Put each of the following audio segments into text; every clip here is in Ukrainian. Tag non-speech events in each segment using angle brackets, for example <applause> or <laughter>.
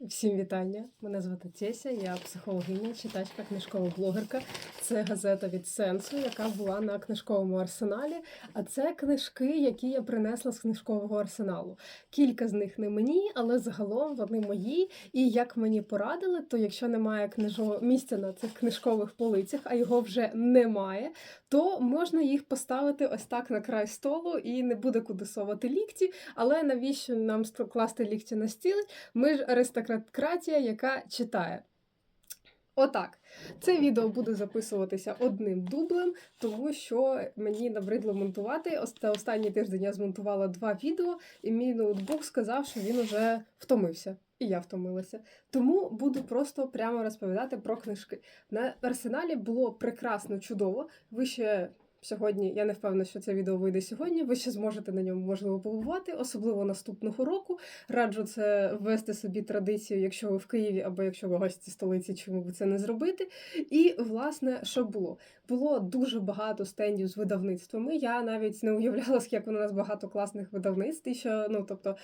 Всім вітання! Мене звати Теся, я психологиня, читачка, книжкова блогерка. Це газета від сенсу, яка була на книжковому арсеналі. А це книжки, які я принесла з книжкового арсеналу. Кілька з них не мені, але загалом вони мої. І як мені порадили, то якщо немає книжо... місця на цих книжкових полицях, а його вже немає, то можна їх поставити ось так на край столу і не буде куди совати лікті. Але навіщо нам класти лікті на стіл? Ми ж аристократія, яка читає. Отак, це відео буде записуватися одним дублем, тому що мені набридло монтувати. Оста Останній тиждень я змонтувала два відео, і мій ноутбук сказав, що він уже втомився. І я втомилася. Тому буду просто прямо розповідати про книжки. На арсеналі було прекрасно, чудово. Ви ще сьогодні, я не впевнена, що це відео вийде сьогодні. Ви ще зможете на ньому можливо побувати, особливо наступного року. Раджу це ввести собі традицію, якщо ви в Києві або якщо ви гості столиці, чому би це не зробити. І власне, що було? Було дуже багато стендів з видавництвами. Я навіть не уявляла, як у нас багато класних видавництв, і що ну тобто.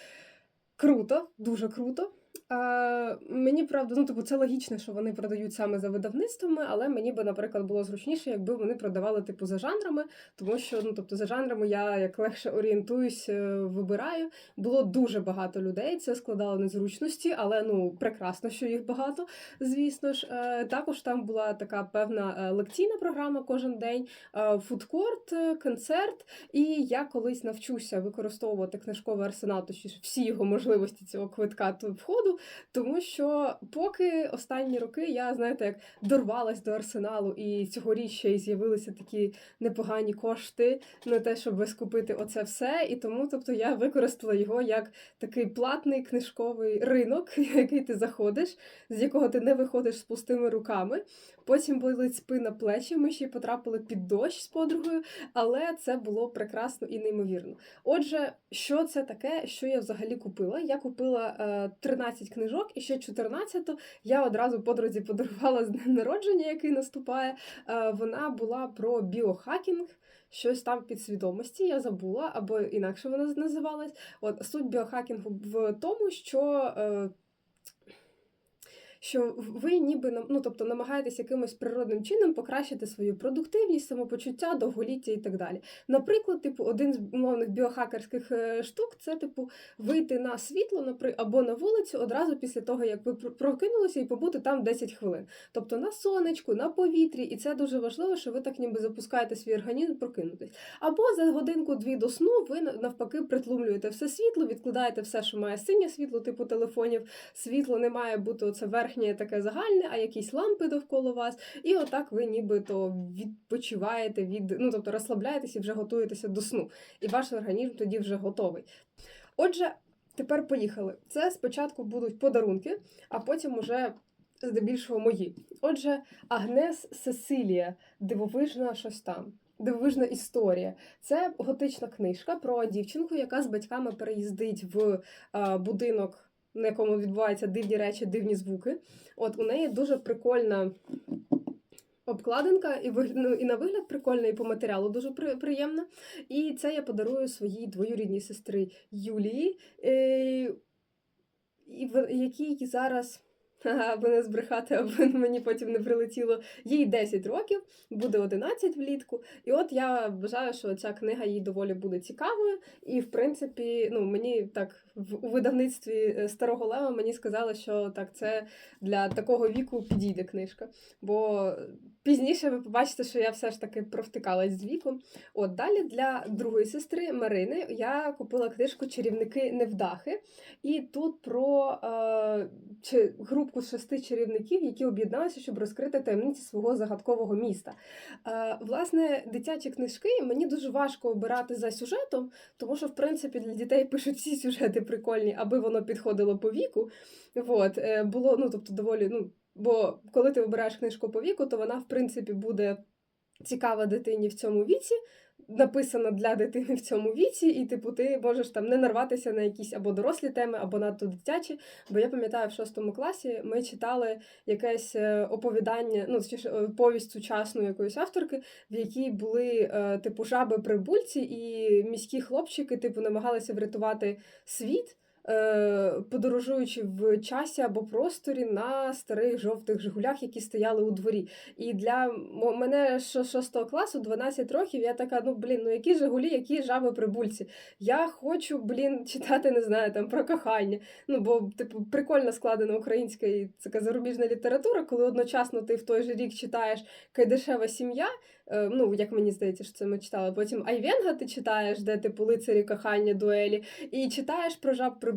Круто, дуже круто. А, мені правда, ну типу, це логічно, що вони продають саме за видавництвами, але мені би, наприклад, було зручніше, якби вони продавали типу за жанрами, тому що ну тобто за жанрами я як легше орієнтуюсь, е, вибираю. Було дуже багато людей. Це складало незручності, але ну прекрасно, що їх багато. Звісно ж, Е, також там була така певна е, лекційна програма кожен день, е, фудкорт, е, концерт. І я колись навчуся використовувати книжковий арсенал, точніше всі його можливості цього квитка тут входу, тому що поки останні роки я, знаєте, як дорвалась до арсеналу, і цьогоріч ще й з'явилися такі непогані кошти на те, щоб скупити оце все. І тому, тобто, я використала його як такий платний книжковий ринок, <laughs> який ти заходиш, з якого ти не виходиш з пустими руками. Потім болить спина плечі. Ми ще й потрапили під дощ з подругою, але це було прекрасно і неймовірно. Отже, що це таке, що я взагалі купила? Я купила е, 13 книжок, і ще 14 я одразу подрузі подарувала з днем народження, який наступає. Е, вона була про біохакінг. Щось там підсвідомості, я забула, або інакше вона називалась. От суть біохакінгу в тому, що е, що ви ніби ну, тобто, намагаєтесь якимось природним чином покращити свою продуктивність, самопочуття, довголіття і так далі. Наприклад, типу, один з умовних біохакерських е, штук це типу вийти на світло напри- або на вулицю одразу після того, як ви прокинулися і побути там 10 хвилин. Тобто на сонечку, на повітрі, і це дуже важливо, що ви так ніби запускаєте свій організм прокинутись. Або за годинку-дві до сну ви навпаки притлумлюєте все світло, відкладаєте все, що має синє світло, типу телефонів. Світло не має бути оце верхнє таке загальне, а якісь лампи довкола вас. І отак ви нібито відпочиваєте від, ну тобто розслабляєтесь і вже готуєтеся до сну. І ваш організм тоді вже готовий. Отже, тепер поїхали. Це спочатку будуть подарунки, а потім уже. Здебільшого мої. Отже, Агнес Сесилія, дивовижна щось там. Дивовижна історія. Це готична книжка про дівчинку, яка з батьками переїздить в будинок, на якому відбуваються дивні речі, дивні звуки. От у неї дуже прикольна обкладинка, і ну, і на вигляд прикольна, і по матеріалу дуже при- приємна. І це я подарую своїй двоюрідній сестри Юлії, е, в- якій зараз. <laughs> Аби не збрехати, аби мені потім не прилетіло. Їй 10 років, буде 11 влітку. І от я вважаю, що ця книга їй доволі буде цікавою. І, в принципі, ну мені так у видавництві е, старого лева мені сказали, що так це для такого віку підійде книжка. Бо пізніше ви побачите, що я все ж таки провтикалась з віком. От далі для другої сестри Марини я купила книжку Чарівники невдахи. І тут про е, чи, групку шести чарівників, які об'єдналися, щоб розкрити таємниці свого загадкового міста. Е, власне, дитячі книжки мені дуже важко обирати за сюжетом, тому що, в принципі, для дітей пишуть всі сюжети прикольні, аби воно підходило по віку. От, е, було, ну, тобто, доволі, ну, бо коли ти обираєш книжку по віку, то вона, в принципі, буде цікава дитині в цьому віці, написана для дитини в цьому віці, і типу ти можеш там не нарватися на якісь або дорослі теми, або надто дитячі. Бо я пам'ятаю, в шостому класі ми читали якесь е, оповідання, ну е, повість сучасну якоїсь авторки, в якій були е, типу жаби прибульці, і міські хлопчики, типу, намагалися врятувати світ. Е, подорожуючи в часі або просторі на старих жовтих Жигулях, які стояли у дворі. І для мене що 6 класу, 12 років, я така, ну блін, ну які Жигулі, які жаби прибульці. Я хочу, блін, читати, не знаю, там про кохання. Ну, бо, типу, прикольно складена українська і така зарубіжна література, коли одночасно ти в той же рік читаєш Кайдашева сім'я. е, Ну, як мені здається, що це ми читали. Потім Айвенга ти читаєш, де типу лицарі кохання, дуелі, і читаєш про жаб прибульців.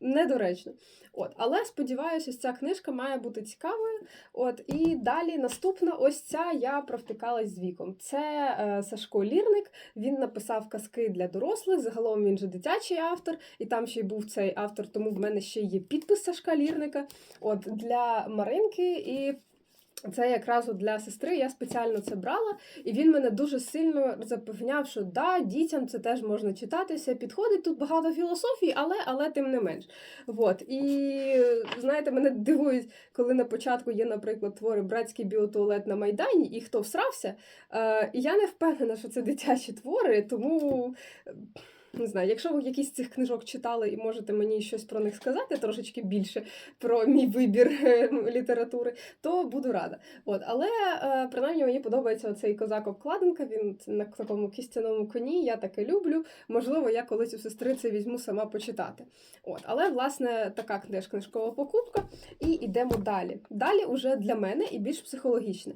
Недоречно. От, але сподіваюся, ця книжка має бути цікавою. От, і далі наступна, ось ця я провтикалась з віком. Це е, Сашко Лірник. Він написав казки для дорослих. Загалом він же дитячий автор, і там ще й був цей автор, тому в мене ще є підпис Сашка Лірника. От для Маринки і. Це якраз от для сестри я спеціально це брала, і він мене дуже сильно запевняв, що да, дітям це теж можна читатися. Підходить тут багато філософії, але але тим не менш. От. І знаєте, мене дивують, коли на початку є, наприклад, твори братський біотуалет на Майдані, і хто всрався. Е, я не впевнена, що це дитячі твори, тому. Не знаю, якщо ви якісь з цих книжок читали і можете мені щось про них сказати, трошечки більше про мій вибір е, літератури, то буду рада. От, але е, принаймні мені подобається цей козак обкладинка. Він на такому кістяному коні. Я таке люблю. Можливо, я колись у сестри це візьму сама почитати. От, але власне така книж, книжкова покупка. І йдемо далі. Далі уже для мене і більш психологічне.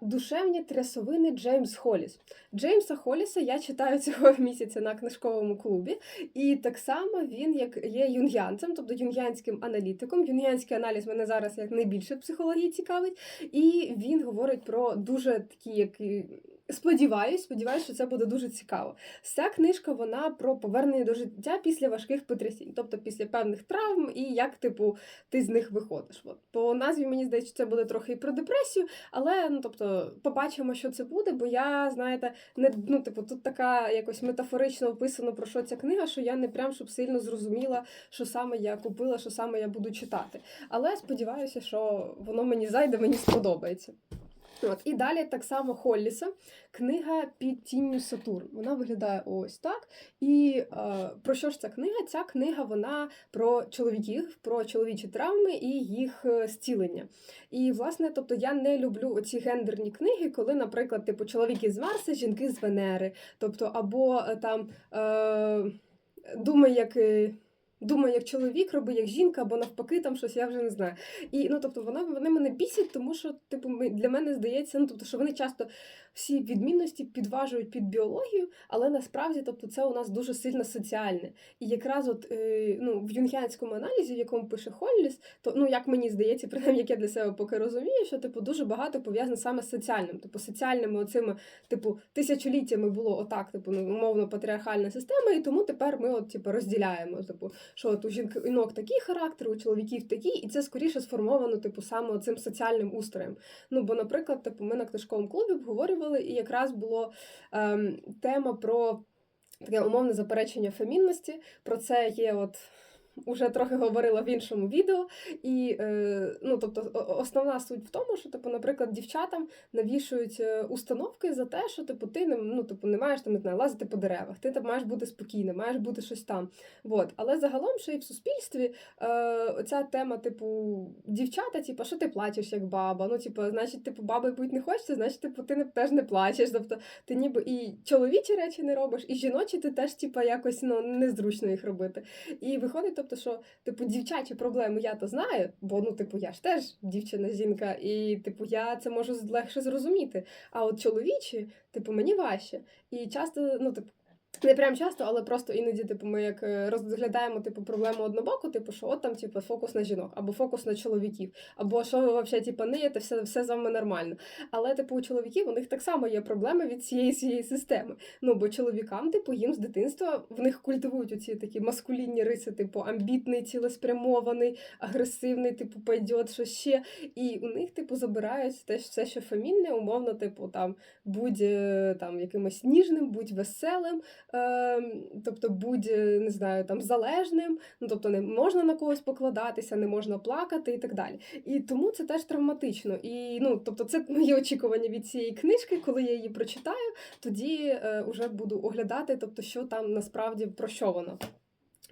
Душевні трясовини Джеймс Холіс. Джеймса Холіса я читаю цього <laughs> місяця на книжковому клубі, і так само він як є юнгянцем, тобто юнгянським аналітиком. Юнгянський аналіз мене зараз як найбільше психології цікавить, і він говорить про дуже такі, як Сподіваюсь, сподіваюсь, що це буде дуже цікаво. Ця книжка вона про повернення до життя після важких потрясінь, тобто після певних травм і як, типу, ти з них виходиш. От. По назві мені здається, що це буде трохи і про депресію, але ну тобто побачимо, що це буде, бо я, знаєте, не ну, типу, тут така якось метафорично описано про що ця книга, що я не прям щоб сильно зрозуміла, що саме я купила, що саме я буду читати. Але сподіваюся, що воно мені зайде, мені сподобається. От, і далі так само Холліса, книга під тінню Сатурн. Вона виглядає ось так. І е, про що ж ця книга? Ця книга вона про чоловіків, про чоловічі травми і їх е, зцілення. І, власне, тобто я не люблю оці гендерні книги, коли, наприклад, типу чоловіки з Марса, жінки з Венери. Тобто, або е, там е, думай, як. Думає, як чоловік, роби як жінка, або навпаки, там щось, я вже не знаю. І ну, тобто, вона вони мене бісять, тому що, типу, для мене здається, ну тобто, що вони часто всі відмінності підважують під біологію, але насправді, тобто, це у нас дуже сильно соціальне. І якраз от е, ну, в юнгіанському аналізі, в якому пише Холліс, то ну як мені здається, принаймні, як я для себе поки розумію, що типу дуже багато пов'язано саме з соціальним, типу соціальними оцими, типу, тисячоліттями було отак, типу, ну, умовно патріархальна система, і тому тепер ми от типу розділяємо. Типу, що от у жінок такий характер, у чоловіків такий, і це скоріше сформовано, типу, саме цим соціальним устроєм. Ну, бо, наприклад, типу, ми на книжковому клубі обговорювали, і якраз було ем, тема про таке умовне заперечення фемінності. Про це є от. Уже трохи говорила в іншому відео, і е, ну тобто основна суть в тому, що типу, наприклад, дівчатам навішують е, установки за те, що типу ти не ну, типу, не маєш там не знаю, лазити по деревах, ти там маєш бути спокійна, маєш бути щось там. Вот. Але загалом, ще й в суспільстві, е, оця тема, типу, дівчата, типу, що ти плачеш як баба? Ну, типу, значить, типу, бабою бути не хочеться, значить, типу, ти не, теж не плачеш. Тобто ти ніби і чоловічі речі не робиш, і жіночі ти теж, типу, якось ну, незручно їх робити. І виходить, тобто, що типу дівчачі проблеми я то знаю, бо ну, типу, я ж теж дівчина, жінка, і типу я це можу легше зрозуміти. А от чоловічі, типу, мені важче. І часто, ну, типу. Не прям часто, але просто іноді, типу, ми як е, розглядаємо типу проблему однобоку, типу, що от там, типу, фокус на жінок, або фокус на чоловіків, або що ви взагалі, типу, ниєте, все, все з вами нормально. Але, типу, у чоловіків у них так само є проблеми від цієї цієї системи. Ну, бо чоловікам, типу, їм з дитинства в них культивують оці такі маскулінні риси, типу, амбітний, цілеспрямований, агресивний, типу, пойдет, що ще. І у них, типу, забирають те, все, що фемінне, умовно, типу, там, будь е, там якимось ніжним, будь веселим, тобто будь, е, не знаю, там залежним, ну тобто не можна на когось покладатися, не можна плакати і так далі. І тому це теж травматично. І ну, тобто, це мої очікування від цієї книжки, коли я її прочитаю, тоді е, вже буду оглядати, тобто, що там насправді про що воно.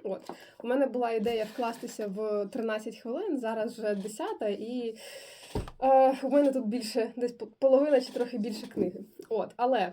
От. У мене була ідея вкластися в 13 хвилин, зараз вже 10 і е, у мене тут більше десь по- половина чи трохи більше книги. От, але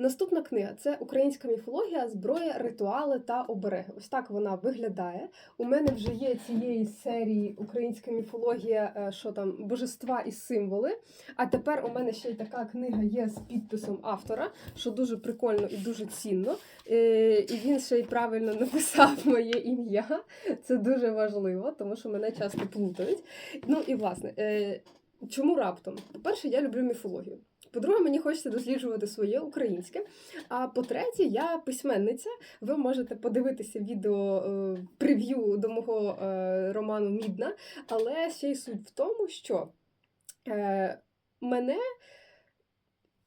наступна книга це українська міфологія, зброя, ритуали та обереги. Ось так вона виглядає. У мене вже є цієї серії українська міфологія, е, що там божества і символи. А тепер у мене ще й така книга є з підписом автора, що дуже прикольно і дуже цінно. Е, І він ще й правильно написав <laughs> моє ім'я. Це дуже важливо, тому що мене часто плутають. Ну і власне, е, чому раптом? По-перше, я люблю міфологію. По-друге, мені хочеться досліджувати своє українське. А по-третє, я письменниця. Ви можете подивитися відео е, прев'ю до мого е, роману Мідна. Але ще й суть в тому, що е, мене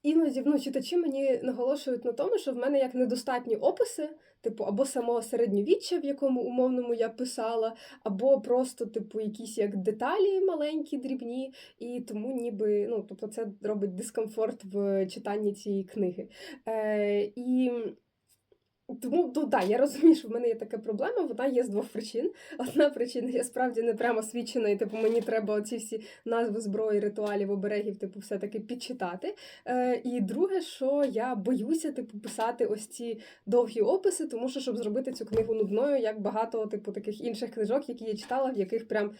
іноді ну, читачі мені наголошують на тому, що в мене як недостатні описи, типу, або самого середньовіччя, в якому умовному я писала, або просто, типу, якісь як деталі маленькі, дрібні, і тому ніби, ну, тобто, це робить дискомфорт в читанні цієї книги. Е, і тому, ну так, я розумію, що в мене є така проблема, вона є з двох причин. Одна причина, я справді не прямо освічена, і типу мені треба оці всі назви зброї, ритуалів, оберегів, типу, все-таки підчитати. Е, і друге, що я боюся, типу, писати ось ці довгі описи, тому що щоб зробити цю книгу нудною, як багато типу таких інших книжок, які я читала, в яких прям.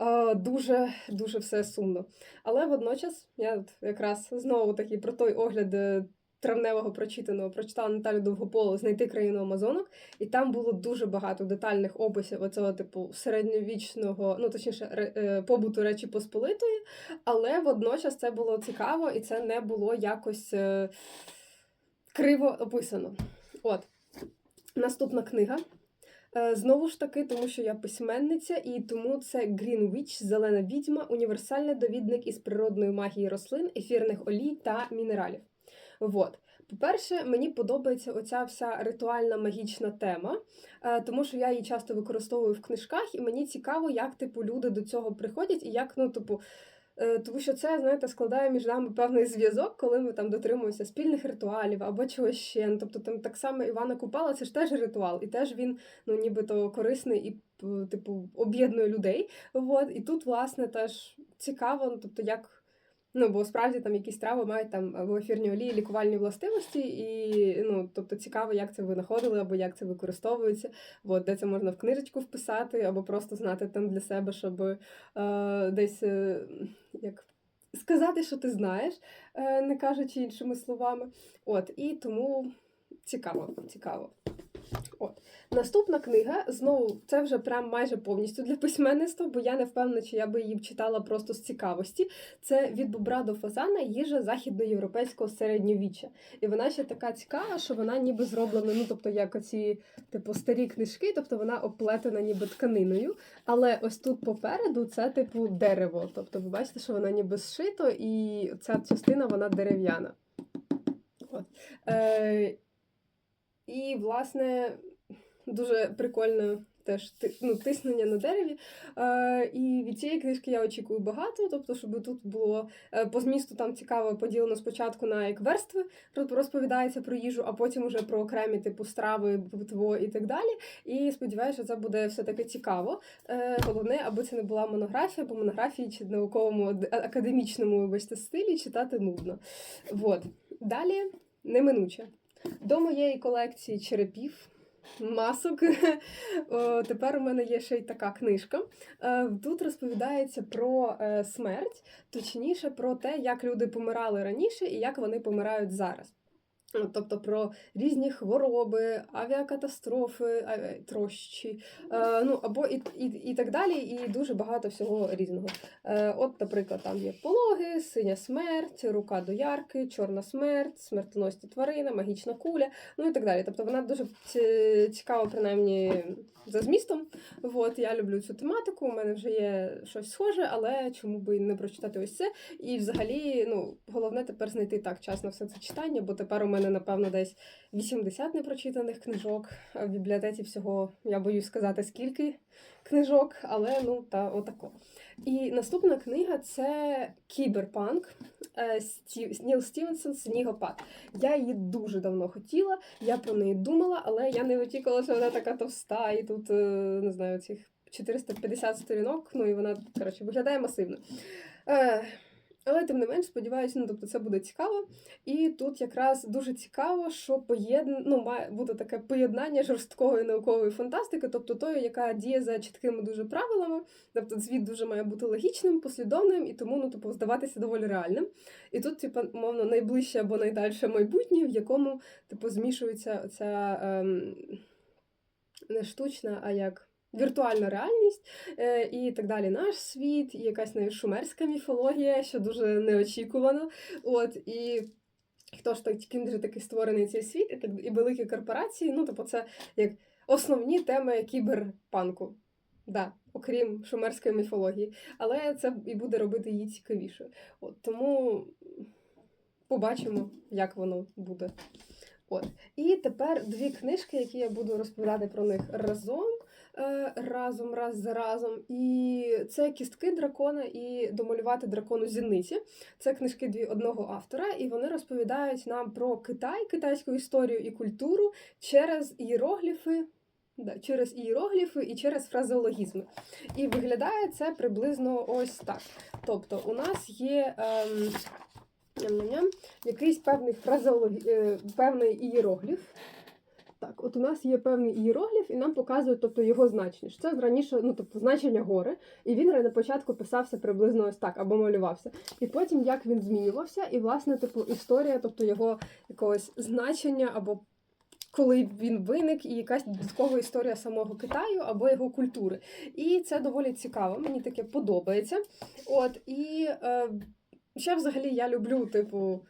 е, Дуже дуже все сумно. Але водночас я якраз знову таки про той огляд е, травневого прочитаного прочитала Наталю Довгополу знайти країну Амазонок, і там було дуже багато детальних описів оцього типу середньовічного, ну точніше, е, побуту Речі Посполитої, але водночас це було цікаво і це не було якось е, криво описано. От. Наступна книга. Е, Знову ж таки, тому що я письменниця, і тому це Witch, зелена відьма, універсальний довідник із природної магії рослин, ефірних олій та мінералів. Вот. По-перше, мені подобається оця вся ритуальна магічна тема, е, тому що я її часто використовую в книжках, і мені цікаво, як типу люди до цього приходять, і як, ну, типу, е, тому що це, знаєте, складає між нами певний зв'язок, коли ми там дотримуємося спільних ритуалів або чогось ще. Ну, Тобто там так само Івана Купала, це ж теж ритуал, і теж він ну, нібито корисний і типу об'єднує людей. От. І тут, власне, теж цікаво, ну, тобто, як. Ну, бо справді там якісь трави мають там або ефірні олії, лікувальні властивості, і ну, тобто цікаво, як це винаходили, або як це використовується, от, де це можна в книжечку вписати, або просто знати там для себе, щоб е, десь е, як сказати, що ти знаєш, е, не кажучи іншими словами. От, і тому цікаво, цікаво. От. Наступна книга, знову, це вже прям майже повністю для письменництва, бо я не впевнена, чи я би її читала просто з цікавості. Це від бобра до фазана їжа західноєвропейського середньовіччя. І вона ще така цікава, що вона ніби зроблена, ну тобто як оці типу старі книжки, тобто вона оплетена ніби тканиною. Але ось тут попереду це типу дерево. Тобто ви бачите, що вона ніби зшито, і ця частина вона дерев'яна. От. Е, і, власне, дуже прикольно теж ну, тиснення на дереві. Е, і від цієї книжки я очікую багато, тобто, щоб тут було е, по змісту там цікаво поділено спочатку на як верстви, роз- розповідається про їжу, а потім уже про окремі типу страви, питво і так далі. І сподіваюся, що це буде все-таки цікаво. Е, головне, аби це не була монографія, бо монографії чи науковому академічному вибачте, стилі читати нудно. Вот. Далі неминуче. До моєї колекції черепів. Масок. <laughs> Тепер у мене є ще й така книжка. Е, Тут розповідається про е, смерть, точніше про те, як люди помирали раніше і як вони помирають зараз. Тобто про різні хвороби, авіакатастрофи, авіа- трощі, е, ну або і, і, і так далі, і дуже багато всього різного. Е, от, наприклад, там є пологи, синя смерть, рука до ярки, чорна смерть, смертоносні тварини, магічна куля, ну і так далі. Тобто вона дуже цікава, принаймні, за змістом. От, я люблю цю тематику, у мене вже є щось схоже, але чому би не прочитати ось це. І взагалі, ну, головне тепер знайти так час на все це читання, бо тепер у мене мене, напевно, десь 80 непрочитаних книжок. В бібліотеці всього я боюсь сказати, скільки книжок, але ну та отако. І наступна книга це Кіберпанк е, Стів... Ніл Стівенсон Снігопад. Я її дуже давно хотіла, я про неї думала, але я не очікувала, що вона така товста, і тут, е, не знаю, цих 450 сторінок, ну і вона, коротше, виглядає масивно. Але тим не менш, сподіваюся, ну тобто це буде цікаво. І тут якраз дуже цікаво, що поєдн... ну, має бути таке поєднання жорсткої наукової фантастики, тобто тої, яка діє за чіткими дуже правилами. Тобто звіт дуже має бути логічним, послідовним і тому ну, тобто, здаватися доволі реальним. І тут, типу, мовно, найближче або найдальше майбутнє, в якому типу, змішується ця ем, не штучна, а як. Віртуальна реальність е, і так далі. Наш світ, і якась навіть шумерська міфологія, що дуже неочікувано. От і хто ж так ким же таки створений цей світ, і так і великі корпорації. Ну, тобто, це як основні теми кіберпанку. Да, окрім шумерської міфології. Але це і буде робити її цікавішою. От тому побачимо, як воно буде. От. І тепер дві книжки, які я буду розповідати про них разом. Е, разом, раз за разом. І це кістки дракона і домалювати дракону зіниці. Це книжки дві одного автора, і вони розповідають нам про Китай, китайську історію і культуру через іерогліфи. Да, через іерогліфи і через фразеологізми. І виглядає це приблизно ось так. Тобто, у нас є ем, якийсь певний фразеологі... Е, певний ієрогліф. Так, от у нас є певний ієрогліф, і нам показують тобто, його значення. Це раніше ну, тобто, значення гори, і він на початку писався приблизно ось так, або малювався. І потім як він змінювався, і, власне, типу, історія, тобто його якогось значення, або коли він виник, і якась додаткова історія самого Китаю або його культури. І це доволі цікаво, мені таке подобається. От, І е, ще взагалі я люблю, типу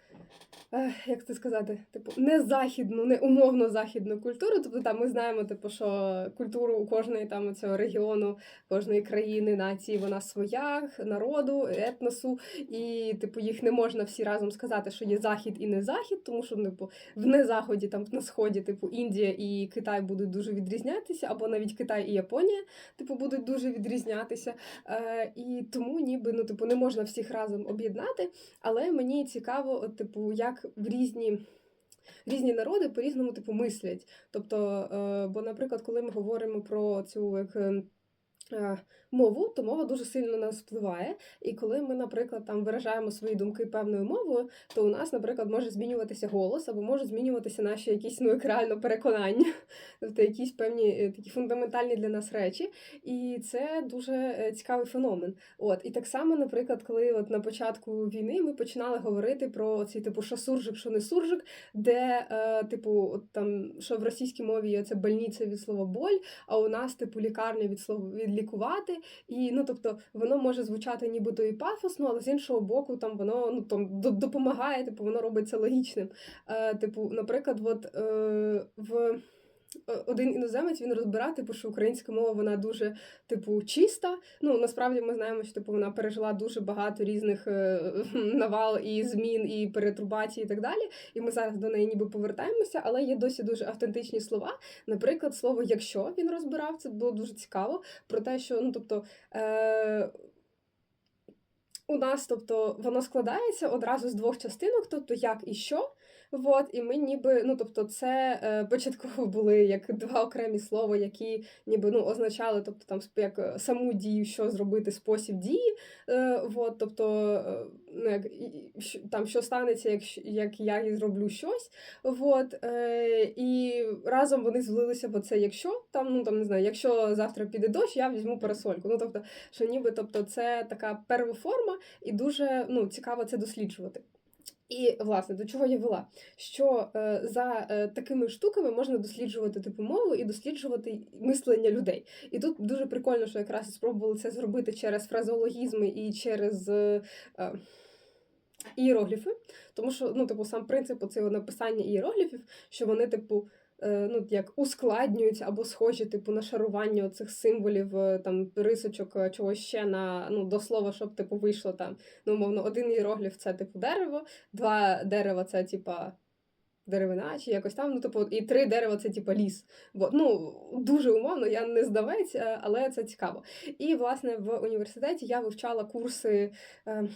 як це сказати, типу, не західну, не умовно західну культуру. Тобто там ми знаємо, типу, що культуру у кожної там цього регіону, кожної країни, нації вона своя, народу, етносу, і типу їх не можна всі разом сказати, що є захід і не захід, тому що типу, в незаході, там на сході, типу Індія і Китай будуть дуже відрізнятися, або навіть Китай і Японія, типу, будуть дуже відрізнятися. Е, І тому ніби ну, типу, не можна всіх разом об'єднати. Але мені цікаво, типу, як в різні. Різні народи по-різному типу мислять. Тобто, е, бо, наприклад, коли ми говоримо про цю як е, мову, то мова дуже сильно на нас впливає. І коли ми, наприклад, там виражаємо свої думки певною мовою, то у нас, наприклад, може змінюватися голос, або можуть змінюватися наші якісь ну, як переконання, <laughs> тобто якісь певні е, такі фундаментальні для нас речі. І це дуже е, цікавий феномен. От і так само, наприклад, коли от на початку війни ми починали говорити про цей типу що суржик, що не суржик, де е, типу, от там що в російській мові є це больниця від слова боль, а у нас типу лікарня від слова від лікувати. І ну, тобто, воно може звучати нібито і пафосно, але з іншого боку, там воно ну там допомагає, типу, воно робиться логічним. Е, Типу, наприклад, от е, в. Один іноземець він розбирав, типу, що українська мова вона дуже типу чиста. Ну насправді ми знаємо, що типу вона пережила дуже багато різних е, <laughs> навал і змін, і перетрубацій, і так далі. І ми зараз до неї ніби повертаємося, але є досі дуже автентичні слова. Наприклад, слово якщо він розбирав, це було дуже цікаво. Про те, що ну тобто. Е- у нас, тобто, воно складається одразу з двох частинок, тобто як і що. Вот, і ми ніби, ну тобто, це е, початково були як два окремі слова, які ніби ну означали, тобто там як е, саму дію, що зробити, спосіб дії. Е, вот, тобто, е, ну, як, там що станеться, як як я і зроблю щось. Вот, е, і разом вони злилися, бо це якщо там, ну там не знаю, якщо завтра піде дощ, я візьму парасольку. Ну тобто, що ніби тобто, це така первоформа, і дуже ну, цікаво це досліджувати. І, власне, до чого я вела? Що е, за е, такими штуками можна досліджувати типу мову і досліджувати мислення людей. І тут дуже прикольно, що якраз спробували це зробити через фразеологізми і через е, іерогліфи. Тому що, ну, типу, сам принцип оцього написання іерогліфів, що вони, типу, Е, ну, як ускладнюються або схожі типу на шарування цих символів, е, там рисочок е, чогось ще на ну, до слова, щоб типу вийшло там. Ну, умовно, один іерогліф це типу дерево, два дерева це типа деревина, чи якось там. Ну, типу, і три дерева це типу ліс. Бо, ну, дуже умовно, я не здавець, е, але це цікаво. І, власне, в університеті я вивчала курси. Е,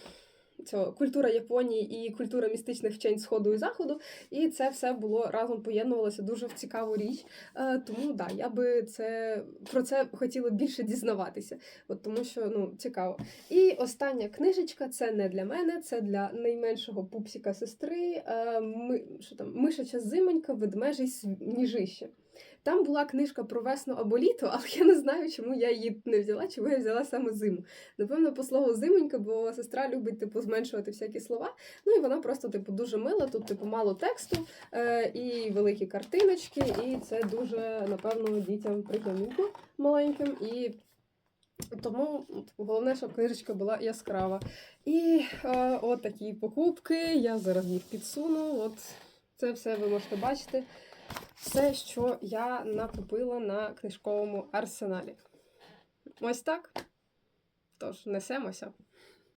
Цього культура Японії і культура містичних вчень Сходу і Заходу, і це все було разом поєднувалося дуже в цікаву річ. Е, тому да, я би це про це хотіла більше дізнаватися, от тому що ну цікаво. І остання книжечка це не для мене, це для найменшого пупсіка сестри. Е, ми, що там, Мишача зимонька, ведмежий сніжище. Там була книжка про весну або літо, але я не знаю, чому я її не взяла, чому я взяла саме зиму. Напевно, по слову зимонька, бо сестра любить типу зменшувати всякі слова. Ну і вона просто типу дуже мила. Тут типу мало тексту е, і великі картиночки, і це дуже напевно дітям приємненько маленьким. І тому головне, щоб книжечка була яскрава. І е, от такі покупки. Я зараз їх підсуну. От це все ви можете бачити. Все, що я накупила на книжковому арсеналі. Ось так. Тож, несемося.